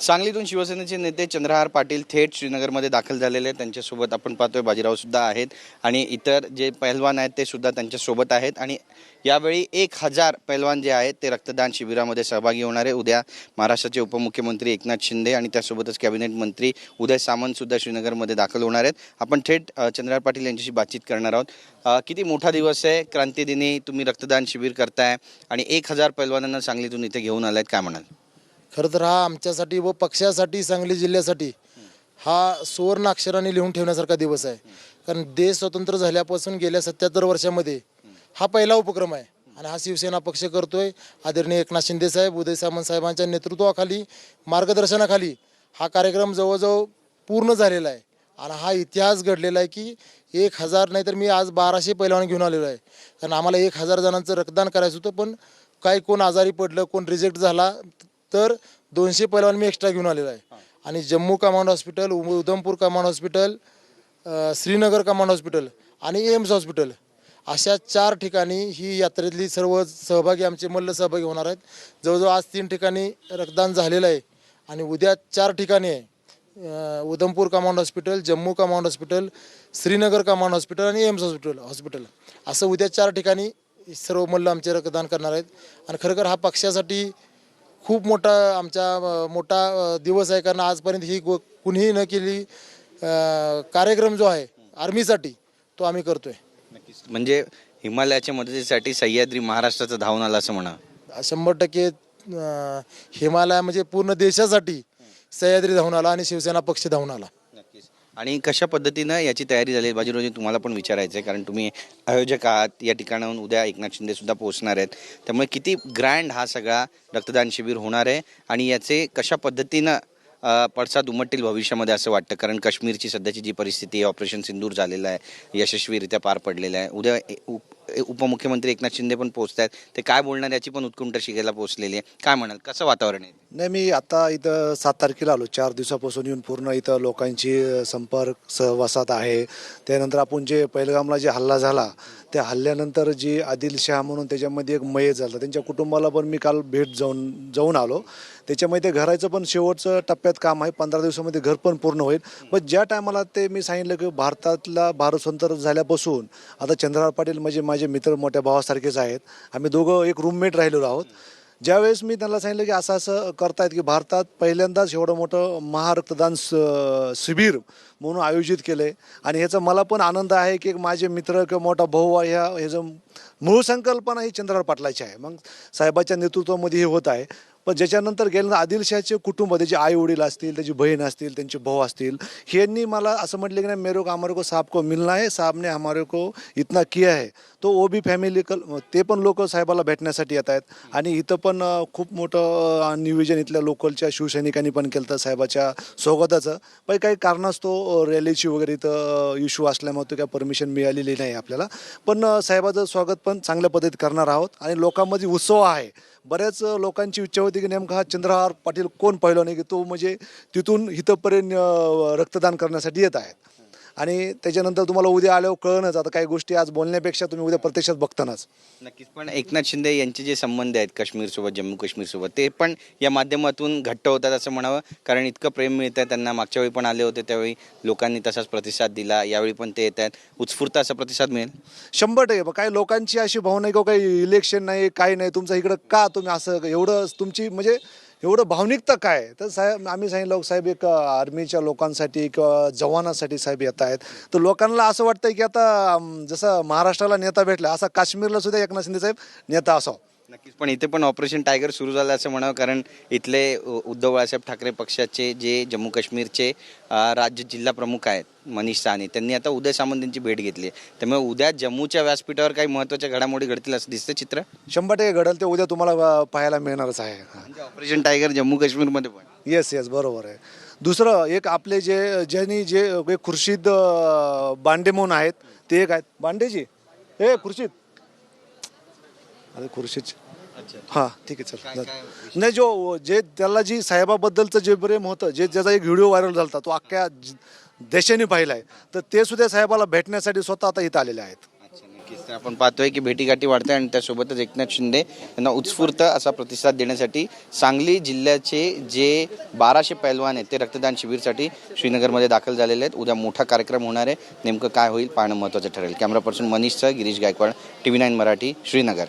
सांगलीतून शिवसेनेचे नेते चंद्रहार पाटील थेट श्रीनगरमध्ये दाखल झालेले आहेत. त्यांच्यासोबत आपण पाहतोय बाजीराव सुद्धा आहेत. आणि इतर जे पहिलवान आहेत ते सुद्धा त्यांच्यासोबत आहेत. आणि यावेळी एक हजार पहलवान जे आहेत ते रक्तदान शिबिरामध्ये सहभागी होणार आहे उद्या महाराष्ट्राचे उपमुख्यमंत्री एकनाथ शिंदे आणि त्यासोबतच कॅबिनेट मंत्री उदय सामंतसुद्धा श्रीनगरमध्ये दाखल होणार आहेत. आपण थेट चंद्रहार पाटील यांच्याशी बातचीत करणार आहोत. किती मोठा दिवस आहे? क्रांतीदिनी तुम्ही रक्तदान शिबिर करताय आणि एक हजार पैलवानांना सांगलीतून इथे घेऊन आलायत. काय म्हणाल? खरं तर हा आमच्यासाठी व पक्षासाठी सांगली जिल्ह्यासाठी हा सुवर्ण अक्षराने लिहून ठेवण्यासारखा दिवस आहे. कारण देश स्वतंत्र झाल्यापासून गेल्या सत्याहत्तर वर्षामध्ये हा पहिला उपक्रम आहे. आणि हा शिवसेना पक्ष करतोय. आदरणीय एकनाथ शिंदे साहेब उदय सामंत साहेबांच्या नेतृत्वाखाली मार्गदर्शनाखाली हा कार्यक्रम जवळजवळ पूर्ण झालेला आहे. आणि हा इतिहास घडलेला आहे की एक हजार नाही तर मी आज बाराशे पैलवान घेऊन आलेलो आहे. कारण आम्हाला एक हजार जणांचं रक्तदान करायचं होतं पण काही कोण आजारी पडलं कोण रिजेक्ट झाला तर दोनशे पैलवान मी एक्स्ट्रा घेऊन आलेलो आहे. आणि जम्मू कमांड हॉस्पिटल उम- Udhampur command hospital Srinagar command hospital आणि एम्स हॉस्पिटल अशा चार ठिकाणी ही यात्रेतली सर्व सहभागी आमचे मल्ल सहभागी होणार आहेत. जवळजवळ आज तीन ठिकाणी रक्तदान झालेलं आहे. आणि उद्या चार ठिकाणी आहे. Udhampur command hospital Jammu command hospital Srinagar command hospital आणि एम्स हॉस्पिटल हॉस्पिटल असं उद्या चार ठिकाणी सर्व मल्ल आमचे रक्तदान करणार आहेत. आणि खरोखर हा पक्षासाठी खूप मोठा आमचा मोठा दिवस आहे. कारण आजपर्यंत ही गो- कुणीही न केली कार्यक्रम जो आहे आर्मीसाठी तो आम्ही करतोय. नक्कीच. म्हणजे हिमालयाच्या मदतीसाठी सह्याद्री महाराष्ट्राचं धावून आलं असं म्हणा. शंभर टक्के हिमालय म्हणजे पूर्ण देशासाठी सह्याद्री धावून आला आणि शिवसेना पक्ष धावून आला. आणि कशा पद्धतीनं याची तयारी झाली? बाजीरावजी तुम्हाला पण विचारायचं आहे कारण तुम्ही आयोजक आहात. या ठिकाणाहून उद्या एकनाथ शिंदेसुद्धा पोहोचणार आहेत. त्यामुळे किती ग्रँड हा सगळा रक्तदान शिबिर होणार आहे? आणि याचे कशा पद्धतीनं पडसाद उमटतील भविष्यामध्ये असं वाटतं. कारण काश्मीरची सध्याची जी परिस्थिती आहे ऑपरेशन सिंदूर झालेलं आहे यशस्वीरित्या पार पडलेलं आहे. उद्या ए- उप- ए- उपमुख्यमंत्री एकनाथ शिंदे पण पोहोचत आहेत. ते काय बोलणार याची पण उत्कंठ शिकायला पोहोचलेली आहे. काय म्हणाल? कसं वातावरण आहे? नाही मी आता इथं सात तारखेला आलो. चार दिवसापासून येऊन पूर्ण इथं लोकांची संपर्क सहवासात आहे. त्यानंतर आपण जे पहिलगामला जे हल्ला झाला त्या हल्ल्यानंतर जी आदिलशाह म्हणून त्याच्यामध्ये एक मये झालं. त्यांच्या कुटुंबाला पण मी काल भेट जाऊन जाऊन आलो. त्याच्यामध्ये ते घराचं पण शेवटचं टप्प्यात काम आहे. पंधरा दिवसामध्ये घर पण पूर्ण होईल. पण ज्या टायमाला ते मी सांगितलं की भारतातला भारत स्वतंत्र झाल्यापासून आता चंद्रहार पाटील म्हणजे माझे मित्र मोठ्या भावासारखेच आहेत. आम्ही दोघं एक रूममेट राहिलेलो आहोत. ज्यावेळेस मी त्यांना सांगितलं की असं असं करतायत की भारतात पहिल्यांदाच एवढं मोठं महारक्तदान शिबिर म्हणून आयोजित केलं आहे आणि ह्याचा मला पण आनंद आहे की एक माझे मित्र किंवा मोठा भाऊ ह्या ह्याचं मूळ संकल्पना ही चंद्रहार पाटलाची आहे. मग साहेबाच्या नेतृत्वामध्ये हे होत आहे. पण ज्याच्यानंतर गेल्यानंतर आदिलशाहचे कुटुंब त्याचे आई वडील असतील त्याची बहीण असतील त्यांचे भाऊ असतील ह्यांनी मला असं म्हटलं की नाही मेरे को हमारे को साहब को मिलना है साहबने हमारे को इतना किया है. तो ओ बी फॅमिली कल ते पण लोक साहेबाला भेटण्यासाठी येत आहेत. आणि इथं पण खूप मोठं नियोजन इथल्या लोकलच्या शिवसैनिकांनी पण केलं होतं साहेबाच्या स्वागताचं पण काही कारणास्तव रॅलीची वगैरे इथं इश्यू असल्यामुळे तो काय परमिशन मिळालेली नाही आपल्याला. पण साहेबाचं स्वागत पण चांगल्या पद्धतीत करणार आहोत. आणि लोकांमध्ये उत्सव आहे. बऱ्याच लोकांची इच्छा होती की नेमका हा चंद्रहार पाटील कोण पाहिलं नाही की तो म्हणजे तिथून इथंपर्यंत रक्तदान करण्यासाठी येत आहेत. आणि त्याच्यानंतर तुम्हाला उद्या आल्यावर कळणच. आता काही गोष्टी आज बोलण्यापेक्षा तुम्ही उद्या प्रत्यक्षात बघतानाच. नक्कीच. पण एकनाथ शिंदे यांचे जे संबंध आहेत काश्मीरसोबत जम्मू काश्मीरसोबत ते पण या माध्यमातून घट्ट होतात असं म्हणावं. कारण इतकं प्रेम मिळतं त्यांना. मागच्या वेळी पण आले होते त्यावेळी लोकांनी तसाच प्रतिसाद दिला. यावेळी पण ते येत आहेत. उत्स्फूर्त असा प्रतिसाद मिळेल. शंभर टक्के. काही लोकांची अशी भावना आहे की काही इलेक्शन नाही काही नाही तुमचं इकडं का तुम्ही असं एवढं तुमची म्हणजे एवढं भावनिकता काय? तर साहेब आम्ही सांगितलं साहेब एक आर्मीच्या लोकांसाठी किंवा जवानासाठी साहेब येत आहेत. तर लोकांना असं वाटतं की आता जसं महाराष्ट्राला नेता भेटला असा काश्मीरला सुद्धा एकनाथ शिंदे साहेब नेता असावं. नक्कीच. पण इथे पण ऑपरेशन टायगर सुरू झालं असं म्हणावं कारण इथले उद्धव बाळासाहेब ठाकरे पक्षाचे जे जम्मू काश्मीरचे राज्य जिल्हा प्रमुख आहेत मनीष साहनी त्यांनी आता उदय सामंत यांची भेट घेतली त्यामुळे उद्या जम्मूच्या व्यासपीठावर काही महत्त्वाच्या घडामोडी घडतील असं दिसतं चित्र? शंभर टक्के घडल ते उद्या तुम्हाला पाहायला मिळणारच आहे. म्हणजे ऑपरेशन टायगर जम्मू काश्मीरमध्ये पण? येस येस बरोबर आहे. दुसरं एक आपले जे ज्यांनी जे खुर्शीद बांडे म्हणून आहेत ते एक आहेत. बांडेजी? हे खुर्शीद अरे खुर्शीद हां ठीक आहे चल. नाही जो जे त्याला जी साहेबाबद्दलचं जे प्रेम होतं जे ज्याचा एक व्हिडिओ व्हायरल झाला होता, तो अख्ख्या देशाने पाहिला आहे तर ते सुद्धा साहेबाला भेटण्यासाठी स्वतः आता इथं आलेले आहेत. नक्कीच. आपण पाहतोय की भेटीगाठी वाढते आणि त्यासोबतच एकनाथ शिंदे यांना उत्स्फूर्त असा प्रतिसाद देण्यासाठी सांगली जिल्ह्याचे जे बाराशे पैलवान आहेत ते रक्तदान शिबिरसाठी श्रीनगरमध्ये दाखल झालेले आहेत. उद्या मोठा कार्यक्रम होणार आहे. नेमकं काय होईल पाहणं महत्त्वाचं ठरेल. कॅमेरा पर्सन मनीषसह Girish Gaikwad T V nine Marathi Srinagar.